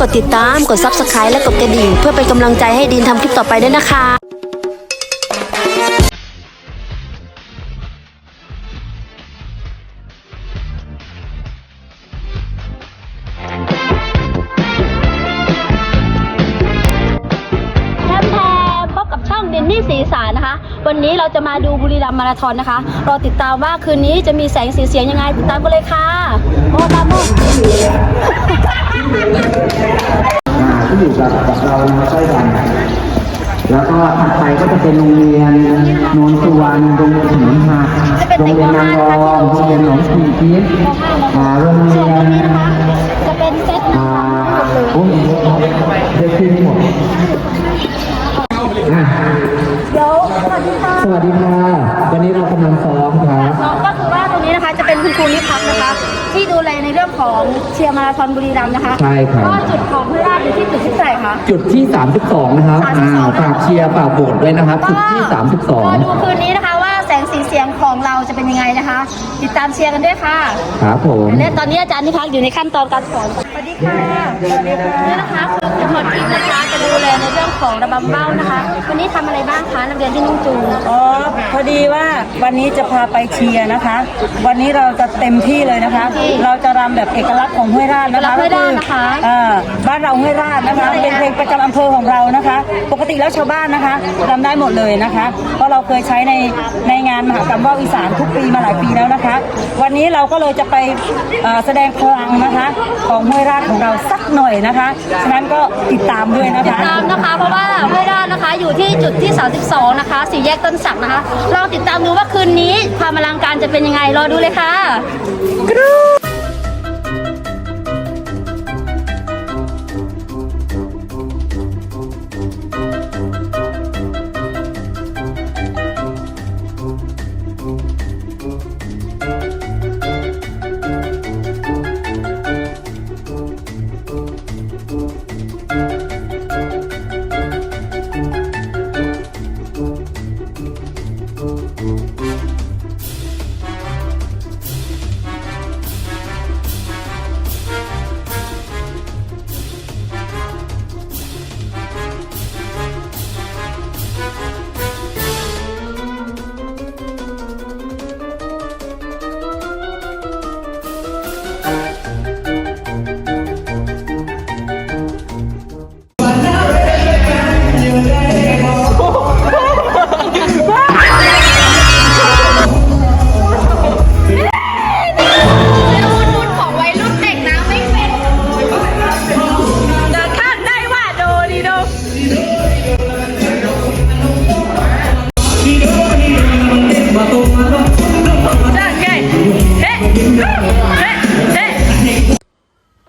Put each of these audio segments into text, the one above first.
กดติดตาม กด Subscribe และกดกระดิ่ง เพื่อเป็นกำลังใจให้ดินทำคลิปต่อไปด้วยนะคะแทมแทมพบกับช่องดนนี่สีสารนะคะ วันนี้เราจะมาดูบุรีรัมย์มาราธอนนะคะ รอติดตามว่าคืนนี้จะมีแสงสีเสียงยังไงติดตามกันเลยค่ะโอ้ตามโมที่ อยู่กับกับเรามาช่วยกันแล้วก็ถัดไปก็จะเป็นโรงเรียนโนนสุวรรณโรงเรียนหินหักโรงเรียนนางรองโรงเรียนหนองขีคิดอ่าโรงเรียนจะเป็นเซตอ่านะคะหมเลยโอ้ยเยอะครับเด็กขึ้นหมดอะเดี๋ยวสวัสดีค่ะสวัสดีค่ะ วันนี้เรากำลังซ้อมครับ นี้นะคะจะเป็นคุณครูนิพัฒน์นะคะ ที่ดูแลในเรื่องของเชียร์มาราธอนบุรีรัมย์นะคะใช่ครับ ก็จุดของเพื่อนราชอยู่ที่จุดที่เท่าไหร่คะ จุดที่ 32 นะครับ32อ่าฝากเชียร์ฝากโหวตด้วยนะครับ จุดที่รอดูคืนนี้นะคะว่าแสงสีเสียงของเราจะเป็นยังไงนะคะ ติดตามเชียร์กันด้วยค่ะ32ครับผม และตอนนี้อาจารย์นิพัฒน์อยู่ในขั้นตอนการสอนสวัสดี ค่ะสวัสดีค่ะนี่นะคะคือคุณหมอทิพย์นะคะจะดูแลในเรื่องของระบำเบ้านะคะ วันนี้ทำอะไรบ้างคะนักเรียนที่นุ่งจูงอ๋อพอดีว่าวันนี้จะพาไปเชียร์นะคะ วันนี้เราจะเต็มที่เลยนะคะ เราจะรำแบบเอกลักษณ์ของห้วยราชนะคะห้วยราชนะคะอ่าบ้านเราห้วยราชนะคะ เป็นเพลงประจำอำเภอของเรานะคะ ปกติแล้วชาวบ้านนะคะรำได้หมดเลยนะคะ เพราะเราเคยใช้ในในงานมหากรรมว่าวอีสานทุกปีมาหลายปีแล้วนะคะ วันนี้เราก็เลยจะไปเอ่อแสดงพลังนะคะ ของห้วยราชของเราสักหน่อยนะคะ ฉะนั้นก็ติดตามด้วยนะคะ ตามนะคะ เพราะว่าห้วยราชนะคะอยู่ที่จุดที่ 32 นะคะสี่แยกต้นสักนะคะลองติดตามดูว่าคืนนี้ความอลังการจะเป็นยังไงรอดูเลยค่ะ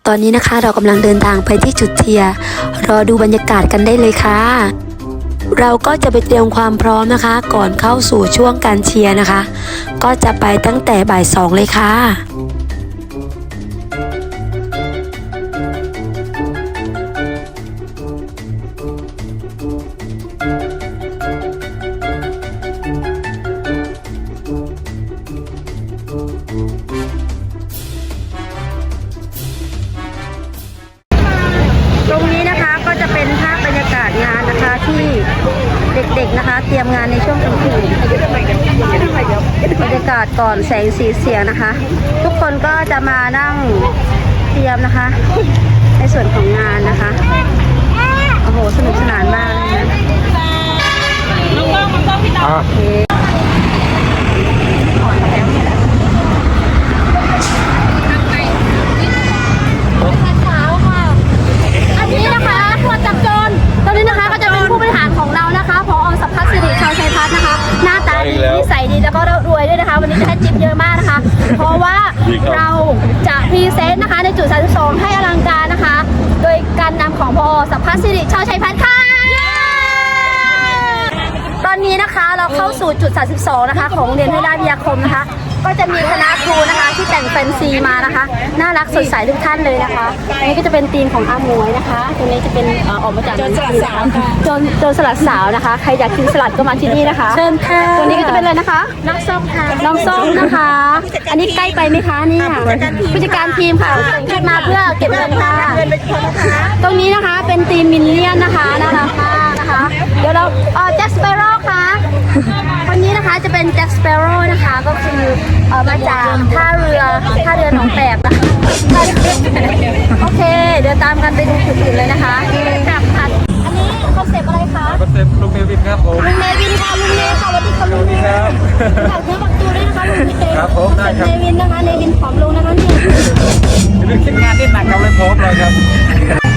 ตอนนี้นะคะเรากำลังเดินทางไปที่จุดเทียร์รอดูบรรยากาศกันได้เลยค่ะ เราก็จะไปเตรียมความพร้อมนะคะ ก่อนเข้าสู่ช่วงการเชียร์นะคะ ก็จะไปตั้งแต่บ่ายสองเลยค่ะ กาศก่อนแสงสีเสียงนะคะ ทุกคนก็จะมานั่งเตรียมนะคะ ในส่วนของงานนะคะ โอ้โห สนุกสนานมากเลยนะโอเคเช้าค่ะอันนี้นะคะทวดจับโจรตอนนี้นะคะก็จะเป็นผู้บริหารของเรานะคะพอสัพพัฒน์สิริชาวชัยพัฒน์นะคะหน้าตาดีนิสัยดีแล้วก็รวยด้วยนะคะ วันนี้จะให้จิ๊บเยอะมากนะคะ เพราะว่าเราจะพรีเซนต์นะคะ ในจุด32ให้อลังการนะคะ โดยการนำของพอสัพพัฒน์สิริชาวชัยพัฒน์ค่ะตอนนี้นะคะเราเข้าสู่จุด 32 นะคะ ของโรงเรียนห้วยราชวิทยาคมนะคะ ก็จะมีคณะครูนะคะ ที่แต่งแฟนซีมานะคะ น่ารักสดใสทุกท่านเลยนะคะอันนี้ก็จะเป็นธีมของอาหมวยนะคะ ตรงนี้จะเป็นเอ่อออกมาจากโจรสลัดสาวโจรโจรสลัดสาวนะคะ ใครอยากกินสลัดก็มาที่นี่นะคะ เชิญค่ะตัวนี้ก็จะเป็นอะไรนะคะ น้องส้มค่ะ น้องส้มนะคะ อันนี้ใกล้ไปไหมคะเนี่ยผู้จัดการทีมค่ะขึ้นมาเพื่อเก็บเงินค่ะ ตรงนี้นะคะเป็นทีมมินเลียนนะคะน่ารักมากนะคะ เดี๋ยวเราเออแจ็คสเปโร่ค่ะคนนี้นะคะจะเป็นแจ็คสเปโร่นะคะก็คือเออมาจากท่าเรือท่าเรือหนองแปบนะคะโอเค เดี๋ยวตามกันไปดูจุดอื่นเลยนะคะกลับค่ะอันนี้คอนเซปต์อะไรคะคอนเซ็ปต์ลูกเมวินครับผมลุงเนวินค่ะลุงเนค่ะสวัสดีค่ะลุงเนครับฝากเนื้อฝากตัวด้วยนะคะลุงเนครับผมได้ครับเนวินนะคะเนวินผอมลงนะคะเนี่ยเรื่องคิดงานนี่หนักกับเลยพร้อมเลยครับ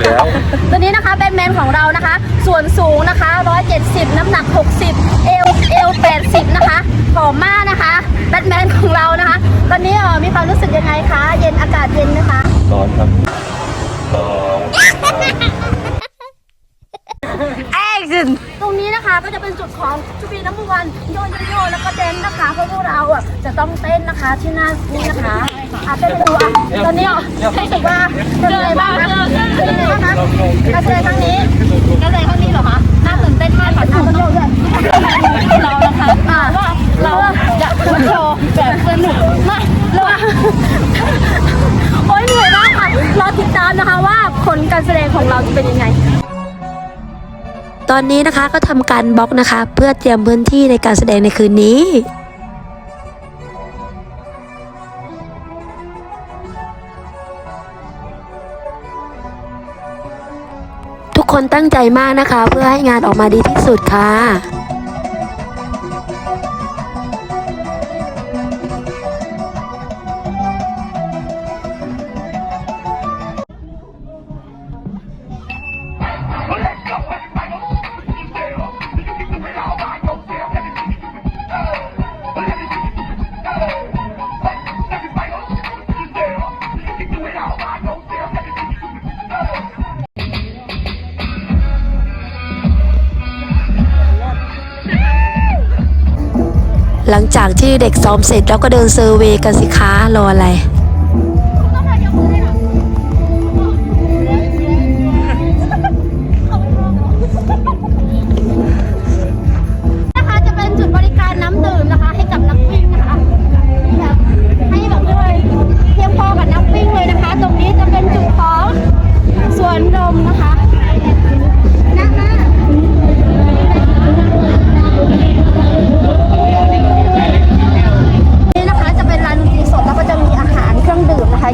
แล้วแล้ว ตัวนี้นะคะแบทแมนของเรานะคะ ส่วนสูงนะคะ 170 น้ำหนัก 60 เอวเอว80 นะคะผอมมากนะคะแบทแมนของเรานะคะ ตอนนี้เอ่อมีความรู้สึกยังไงคะ เย็นอากาศเย็นไหมคะ ร้อนครับ ตรงนี้นะคะก็จะเป็นจุดของชูบีน้ำมันโยนโยนแล้วก็เต้นนะคะเพราะพวกเราอะจะต้องเต้นนะคะที่หน้านี่นะคะอาเต้นให้ดูอะตอนนี้อะรู้สึกว่าเป็นยังไงบ้างคะเป็นยังไงบ้างคะการแสดงครั้งนี้การแสดงครั้งนี้เหรอคะน่าตื่นเต้นมากค่ะท่านผู้ชมด้วยเรานะคะอ่าเราจะโชว์แบบสนุกมากเราโอ๊ยเหนื่อยมากค่ะรอติดตามนะคะว่าผลการแสดงของเราจะเป็นยังไง ตอนนี้นะคะก็ทำการบล็อกนะคะ เพื่อเตรียมพื้นที่ในการแสดงในคืนนี้ทุกคนตั้งใจมากนะคะ เพื่อให้งานออกมาดีที่สุดค่ะ หลังจากที่เด็กซ้อมเสร็จเราก็เดินเซอร์เวยกันสิคะรออะไร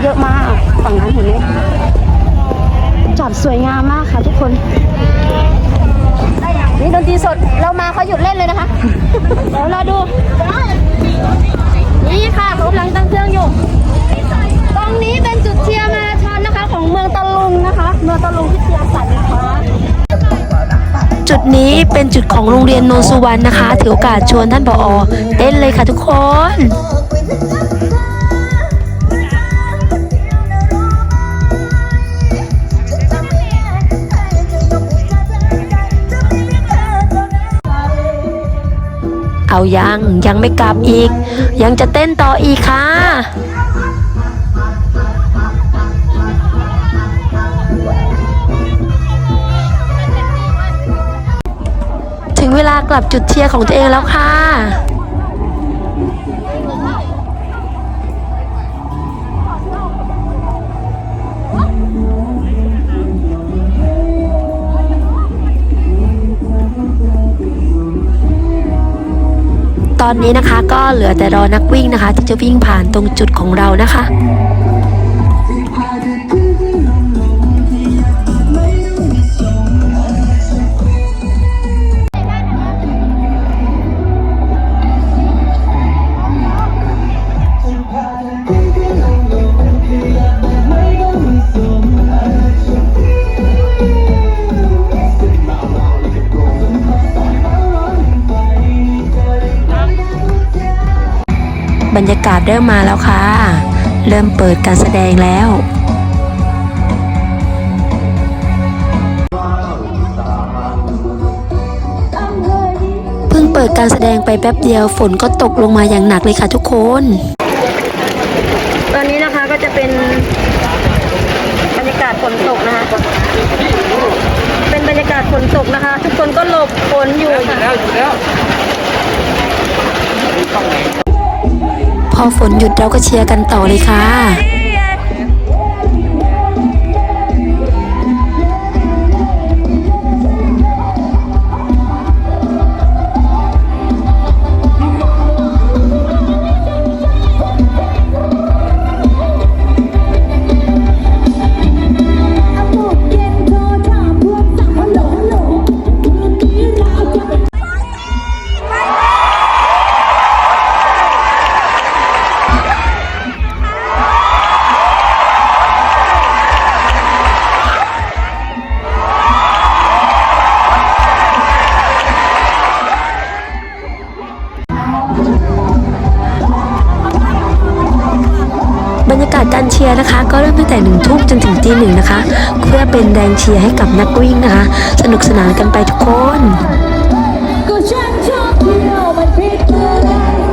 เยอะมากฝั่งนั้นเห็นไหมจอดสวยงามมากค่ะทุกคน นี่ดนตรีสดเรามาเขาหยุดเล่นเลยนะคะ เดี๋ยวเราดู นี่ค่ะเขากำลังตั้งเครื่องอยู่ ตรงนี้เป็นจุดเชียร์มาราธอนนะคะ ของเมืองตะลุงนะคะ เมืองตะลุงที่เชียร์สันนะคะจุดนี้เป็นจุดของโรงเรียนโนนสุวรรณนะคะ ถือโอกาสชวนท่านผอเต้นเลยค่ะทุกคน เอายังยังไม่กลับอีก ยังจะเต้นต่ออีกค่ะถึงเวลากลับจุดเชียร์ของตัวเองแล้วค่ะ ตอนนี้นะคะ ก็เหลือแต่รอนักวิ่งนะคะ ที่จะวิ่งผ่านตรงจุดของเรานะคะ รรยากาศเริ่มมาแล้วค่ะ เริ่มเปิดการแสดงแล้วเพิ่งเปิดการแสดงไปแป๊บเดียวฝนก็ตกลงมาอย่างหนักเลยค่ะทุกคน ตอนนี้นะคะก็จะเป็นบรรยากาศฝนตกนะคะ เป็นบรรยากาศฝนตกนะคะ ทุกคนก็หลบฝนอยู่อยู่แล้ว พอฝนหยุดเราก็เชียร์กันต่อเลยค่ะียร์นะคะ ก็เริ่มตั้งแต่หนึ่งทุ่มจนถึงตีหนึ่งนะคะ เพื่อเป็นแรงเชียร์ให้กับนักวิ่งนะคะ สนุกสนานกันไปทุกคนก็ฉันชอบเที่ยวมันผิดเมื่อไร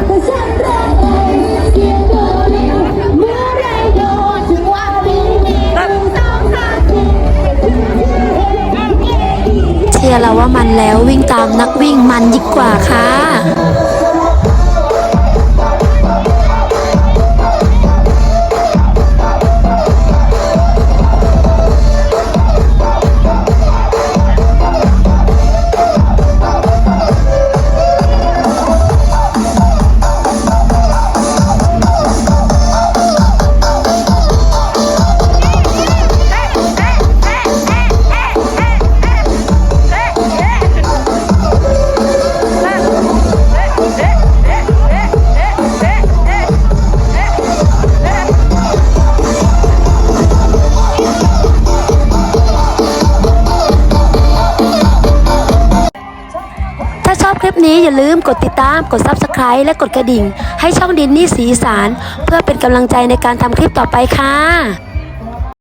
แต่ฉันรักเลยเสียงโดนเมื่อไรโดนถึงว่าดีดีหนึ่งสองสามสี่เชียร์เราว่ามันแล้ววิ่งตามนักวิ่งมันยิ่งกว่าค่ะ อย่าลืมกดติดตาม กด Subscribe และกดกระดิ่ง ให้ช่องดินนี่สีสาร เพื่อเป็นกำลังใจในการทำคลิปต่อไปค่ะ